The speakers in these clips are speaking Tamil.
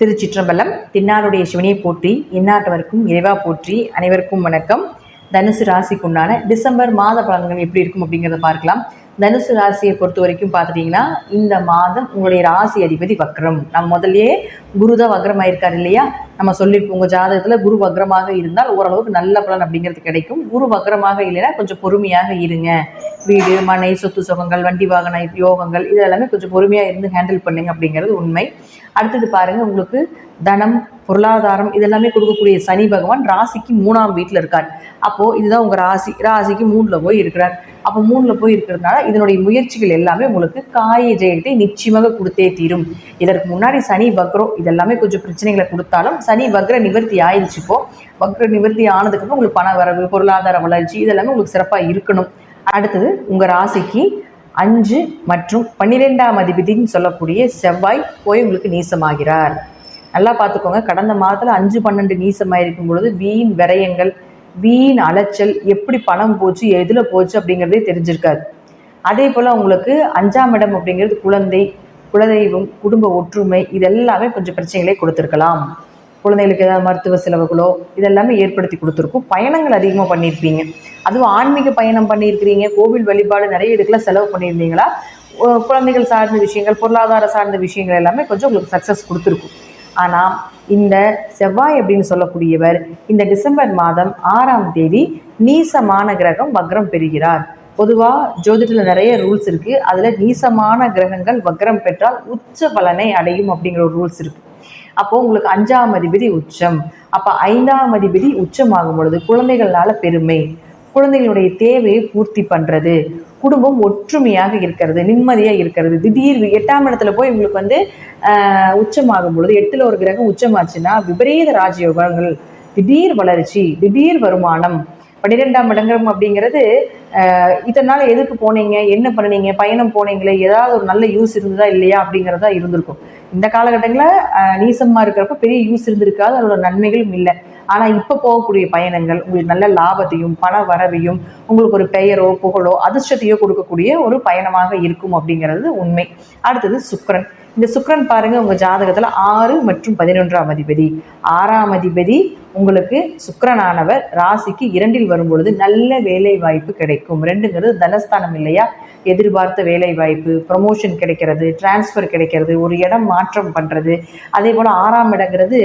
திருச்சிற்றம்பலம் தின்னாருடைய சிவனை போற்றி இந்நாட்டவருக்கும் இறைவா போற்றி அனைவருக்கும் வணக்கம். தனுசு ராசிக்குண்டான டிசம்பர் மாத பலன்கள் எப்படி இருக்கும் அப்படிங்கிறத பார்க்கலாம். தனுசு ராசியை பொறுத்த வரைக்கும் பார்த்துட்டிங்கன்னா இந்த மாதம் உங்களுடைய ராசி அதிபதி வக்ரம். நம்ம முதல்லயே குருதான் வக்ரம் ஆயிருக்கார் இல்லையா? நம்ம சொல்லியிருப்போம் உங்கள் ஜாதகத்தில் குரு வக்ரமாக இருந்தால் ஓரளவுக்கு நல்ல பலன் அப்படிங்கிறது கிடைக்கும். குரு வக்ரமாக இல்லைன்னா கொஞ்சம் பொறுமையாக இருங்க. வீடு மனை சொத்து சுகங்கள் வண்டி வாகன யோகங்கள் இது எல்லாமே கொஞ்சம் பொறுமையாக இருந்து ஹேண்டில் பண்ணுங்க அப்படிங்கிறது உண்மை. அடுத்தது பாருங்க உங்களுக்கு தனம் பொருளாதாரம் இதெல்லாமே கொடுக்கக்கூடிய சனி பகவான் ராசிக்கு மூணாம் வீட்டில் இருக்கார். அப்போது இதுதான் உங்கள் ராசி. ராசிக்கு மூணில் போய் இருக்கிறார். அப்போ மூணில் போய் இருக்கிறதுனால இதனுடைய முயற்சிகள் எல்லாமே உங்களுக்கு காய ஜெயத்தை நிச்சயமாக கொடுத்தே தீரும். இதற்கு முன்னாடி சனி வக்ரோ இதெல்லாமே கொஞ்சம் பிரச்சனைகளை கொடுத்தாலும் சனி வக்ர நிவர்த்தி ஆயிடுச்சு இப்போ. வக்ர நிவர்த்தி ஆனதுக்கப்புறம் உங்களுக்கு பண வரவு பொருளாதார வளர்ச்சி இதெல்லாமே உங்களுக்கு சிறப்பாக இருக்கணும். அடுத்தது உங்கள் ராசிக்கு அஞ்சு மற்றும் பன்னிரெண்டாம் அதிபதினு சொல்லக்கூடிய செவ்வாய் போய் உங்களுக்கு நீசமாகிறார். நல்லா பார்த்துக்கோங்க. கடந்த மாதத்தில் அஞ்சு பன்னெண்டு நீசமாக இருக்கும் பொழுது வீண் விரயங்கள் வீண் அலைச்சல் எப்படி பணம் போச்சு எதில் போச்சு அப்படிங்கிறதே தெரிஞ்சிருக்காது. அதே போல் உங்களுக்கு அஞ்சாம் இடம் அப்படிங்கிறது குழந்தை குலதெய்வம் குடும்ப ஒற்றுமை இதெல்லாமே கொஞ்சம் பிரச்சனைகளை கொடுத்துருக்கலாம். குழந்தைகளுக்கு ஏதாவது மருத்துவ செலவுகளோ இதெல்லாமே ஏற்படுத்தி கொடுத்துருக்கும். பயணங்கள் அதிகமாக பண்ணியிருப்பீங்க. அதுவும் ஆன்மீக பயணம் பண்ணியிருக்கிறீங்க. கோவில் வழிபாடு நிறைய இதுக்கெல்லாம் செலவு பண்ணியிருந்தீங்களா? குழந்தைகள் சார்ந்த விஷயங்கள் பொருளாதார சார்ந்த விஷயங்கள் எல்லாமே கொஞ்சம் உங்களுக்கு சக்ஸஸ் கொடுத்துருக்கும். ஆனால் இந்த செவ்வாய் அப்படின்னு சொல்லக்கூடியவர் இந்த டிசம்பர் மாதம் ஆறாம் தேதி நீசமான கிரகம் வக்ரம் பெறுகிறார். பொதுவாக ஜோதிடத்தில் நிறைய ரூல்ஸ் இருக்குது அதில் நீசமான கிரகங்கள் வக்ரம் பெற்றால் உச்ச பலனை அடையும் அப்படிங்கிற ஒரு ரூல்ஸ் இருக்குது அப்போ உங்களுக்கு அஞ்சாம் அதிபதி உச்சம். அப்போ ஐந்தாம் அதிபதி உச்சமாகும் பொழுது குழந்தைகள்னால பெருமை குழந்தைகளுடைய தேவையை பூர்த்தி பண்றது. குடும்பம் ஒற்றுமையாக இருக்கிறது நிம்மதியாக இருக்கிறது. திடீர் எட்டாம் இடத்துல போய் இவங்களுக்கு வந்து உச்சமாகும் பொழுது எட்டுல ஒரு கிரகம் உச்சமாச்சுன்னா விபரீத ராஜயோகங்கள் திடீர் வளர்ச்சி திடீர் வருமானம். பன்னிரெண்டாம் இடங்கம் அப்படிங்கிறது இதனால் இதனால எதுக்கு போனீங்க என்ன பண்ணுனீங்க பயணம் போனீங்களே ஏதாவது ஒரு நல்ல யூஸ் இருந்ததா இல்லையா அப்படிங்கிறதா இருந்திருக்கும். இந்த காலகட்டங்களில் நீசமாக இருக்கிறப்ப பெரிய யூஸ் இருந்திருக்காது அதோட நன்மைகளும் இல்லை. ஆனால் இப்போ போகக்கூடிய பயணங்கள் உங்களுக்கு நல்ல லாபத்தையும் பண வரவையும் உங்களுக்கு ஒரு பெயரோ புகழோ அதிர்ஷ்டத்தையோ கொடுக்கக்கூடிய ஒரு பயணமாக இருக்கும் அப்படிங்கிறது உண்மை. அடுத்தது சுக்கரன். இந்த சுக்கரன் பாருங்க உங்க ஜாதகத்துல ஆறு மற்றும் பதினொன்றாம் அதிபதி. ஆறாம் அதிபதி உங்களுக்கு சுக்கரனானவர் ராசிக்கு இரண்டில் வரும்பொழுது நல்ல வேலை வாய்ப்பு கிடைக்கும். ரெண்டுங்கிறது தனஸ்தானம் இல்லையா? எதிர்பார்த்த வேலை வாய்ப்பு ப்ரமோஷன் கிடைக்கிறது டிரான்ஸ்ஃபர் கிடைக்கிறது ஒரு இடம் மாற்றம் பண்ணுறது அதே போல் ஆறாம் இடங்கிறது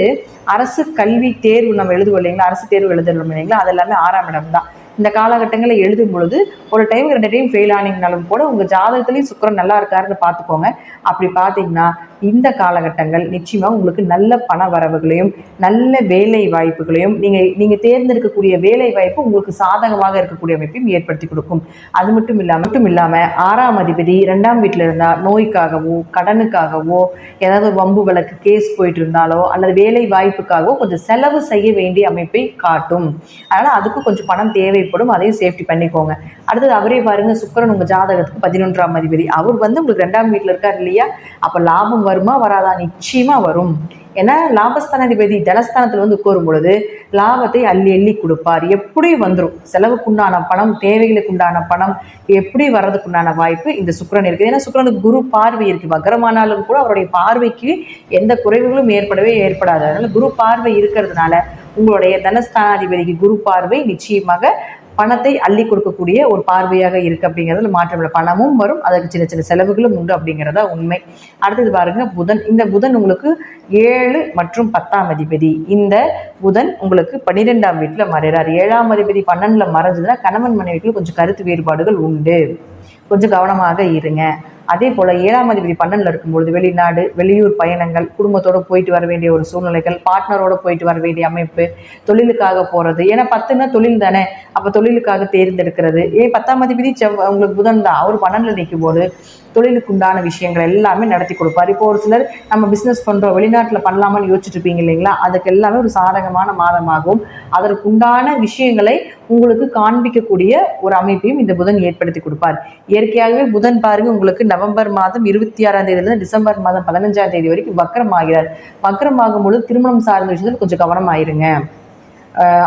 அரசு கல்வி தேர்வு நம்ம எழுதுவோம் இல்லைங்களா? அரசு தேர்வு எழுதுறோம் இல்லைங்களா? அது எல்லாமே ஆறாம் இடம் தான். இந்த காலகட்டங்களில் எழுதும் பொழுது ஒரு டைம் ரெண்டு டைம் ஃபெயில் ஆனீங்கனாலும் கூட உங்கள் ஜாதகத்துலேயும் சுக்கிரன் நல்லா இருக்காருன்னு பார்த்துக்கோங்க. அப்படி பார்த்தீங்கன்னா இந்த காலகட்டங்கள் நிச்சயமாக உங்களுக்கு நல்ல பண வரவுகளையும் நல்ல வேலை வாய்ப்புகளையும் நீங்கள் நீங்கள் தேர்ந்தெடுக்கக்கூடிய வேலை வாய்ப்பு உங்களுக்கு சாதகமாக இருக்கக்கூடிய அமைப்பையும் ஏற்படுத்தி கொடுக்கும். அது மட்டும் இல்லாமல் மட்டும் இல்லாமல் ஆறாம் அதிபதி ரெண்டாம் வீட்டில் இருந்தால் நோய்க்காகவோ கடனுக்காகவோ ஏதாவது வம்பு வழக்கு கேஸ் போயிட்டு இருந்தாலோ அல்லது வேலை வாய்ப்புக்காகவோ கொஞ்சம் செலவு செய்ய வேண்டிய அமைப்பை காட்டும். அதனால் அதுக்கும் கொஞ்சம் பணம் தேவைப்படும் அதையும் சேஃப்டி பண்ணிக்கோங்க. அடுத்தது அவரே பாருங்க சுக்கரன் உங்கள் ஜாதகத்துக்கு பதினொன்றாம் அதிபதி. அவர் வந்து உங்களுக்கு ரெண்டாம் வீட்டில் இருக்கார் இல்லையா? அப்போ லாபம் வருமா வராதா நிச்சயமா வரும். ஏன்னா லாபஸ்தானாதிபதி தனஸ்தானத்தில் வந்து கோரும் பொழுது லாபத்தை அள்ளி அள்ளி கொடுப்பார். எப்படி வந்துடும் செலவுக்குண்டான பணம் தேவைகளுக்கு உண்டான பணம் எப்படி வர்றதுக்குண்டான வாய்ப்பு? இந்த சுக்கிரன் இருக்குது. ஏன்னா சுக்கரனுக்கு குரு பார்வை இருக்குது வக்கரமானாலும் கூட அவருடைய பார்வைக்கு எந்த குறைவுகளும் ஏற்படவே ஏற்படாது. அதனால குரு பார்வை இருக்கிறதுனால உங்களுடைய தனஸ்தானாதிபதிக்கு குரு பார்வை நிச்சயமாக பணத்தை அள்ளி கொடுக்கக்கூடிய ஒரு பார்வையாக இருக்கு அப்படிங்கிறதுல மாற்றம் பணமும் வரும் அதற்கு சின்ன சின்ன செலவுகளும் உண்டு அப்படிங்கிறதா உண்மை. அடுத்தது பாருங்க புதன். இந்த புதன் உங்களுக்கு ஏழு மற்றும் பத்தாம் அதிபதி. இந்த புதன் உங்களுக்கு பன்னிரெண்டாம் வீட்டில் மறைகிறார் ஏழாம் அதிபதி பன்னெண்டுல மறைஞ்சதுன்னா கணவன் மனைவிக்குள்ள கொஞ்சம் கருத்து வேறுபாடுகள் உண்டு. கொஞ்சம் கவனமாக இருங்க. அதே போல் ஏழாம் அதிபதி பன்னெண்டில் இருக்கும்பொழுது வெளிநாடு வெளியூர் பயணங்கள் குடும்பத்தோட போயிட்டு வர வேண்டிய ஒரு சூழ்நிலைகள் பார்ட்னரோட போயிட்டு வர வேண்டிய அமைப்பு தொழிலுக்காக போகிறது ஏன்னா பத்துன்னா தொழில் தானே. அப்போ தொழிலுக்காக தேர்ந்தெடுக்கிறது. ஏ பத்தாம் அதிபதி செவ் உங்களுக்கு புதன் தான். அவர் பன்னெண்டில் நிற்கும் போது தொழிலுக்கு உண்டான விஷயங்கள் எல்லாமே நடத்தி கொடுப்பார். இப்போ ஒரு சிலர் நம்ம பிஸ்னஸ் பண்ணுறோம் வெளிநாட்டில் பண்ணலாமான்னு யோசிச்சுட்டு இருப்பீங்க இல்லைங்களா? அதுக்கு எல்லாமே ஒரு சாதகமான மாதமாகவும் அதற்குண்டான விஷயங்களை உங்களுக்கு காண்பிக்கக்கூடிய ஒரு அமைப்பையும் இந்த புதன் ஏற்படுத்தி கொடுப்பார். இயற்கையாகவே புதன் பாருங்க உங்களுக்கு நவம்பர் மாதம் இருபத்தி ஆறாம் தேதியிலிருந்து டிசம்பர் மாதம் பதினஞ்சாம் தேதி வரைக்கும் வக்ரம் ஆகிறார் வக்ரம் ஆகும் பொழுது திருமணம் சார்ந்த விஷயத்தில் கொஞ்சம் கவனமாயிருங்க.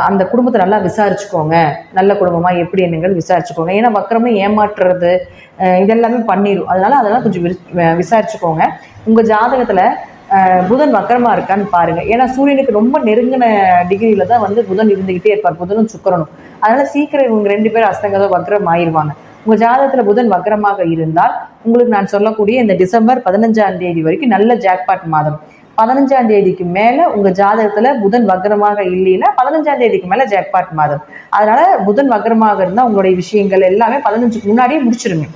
அந்த குடும்பத்தை நல்லா விசாரிச்சுக்கோங்க. நல்ல குடும்பமாக எப்படி என்னங்கிறது விசாரிச்சுக்கோங்க. ஏன்னா வக்கரமே ஏமாற்றுறது இதெல்லாமே பண்ணிடும் அதனால அதெல்லாம் கொஞ்சம் விரி- விசாரிச்சுக்கோங்க. உங்கள் ஜாதகத்தில் புதன் வக்கரமாக இருக்கான்னு பாருங்கள் ஏன்னா சூரியனுக்கு ரொம்ப நெருங்கின டிகிரியில் தான் வந்து புதன் இருந்துக்கிட்டே இருப்பார் புதனும் சுக்கரனும். அதனால சீக்கிரம் இவங்க ரெண்டு பேரும் அஸ்தங்கதோ வக்கரம் ஆயிடுவாங்க உங்கள் ஜாதகத்தில் புதன் வக்கரமாக இருந்தால் உங்களுக்கு நான் சொல்லக்கூடிய இந்த டிசம்பர் பதினஞ்சாம் தேதி வரைக்கும் நல்ல ஜாக்பாட் மாதம். பதினஞ்சாம் தேதிக்கு மேல உங்க ஜாதகத்துல புதன் வக்ரமாக இல்லைன்னா பதினஞ்சாம் தேதிக்கு மேல ஜாக்பாட் மாதம் அதனால புதன் வக்ரமாக இருந்தால் உங்களுடைய விஷயங்கள் எல்லாமே பதினஞ்சுக்கு முன்னாடியே முடிச்சிருங்க.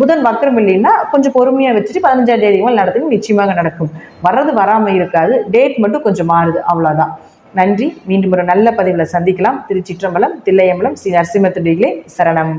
புதன் வக்ரம் இல்லைன்னா கொஞ்சம் பொறுமையாக வச்சுட்டு பதினஞ்சாம் தேதி மேல் நடத்துங்க நிச்சயமாக நடக்கும். வர்றது வராமல் இருக்காது. டேட் மட்டும் கொஞ்சம் மாறுது. அவ்வளோதான் நன்றி. மீண்டும் ஒரு நல்ல பதிவில் சந்திக்கலாம். திருச்சிற்றம்பலம் தில்லையம்பலம் ஸ்ரீ நரசிம்மத்துடிகளே சரணம்.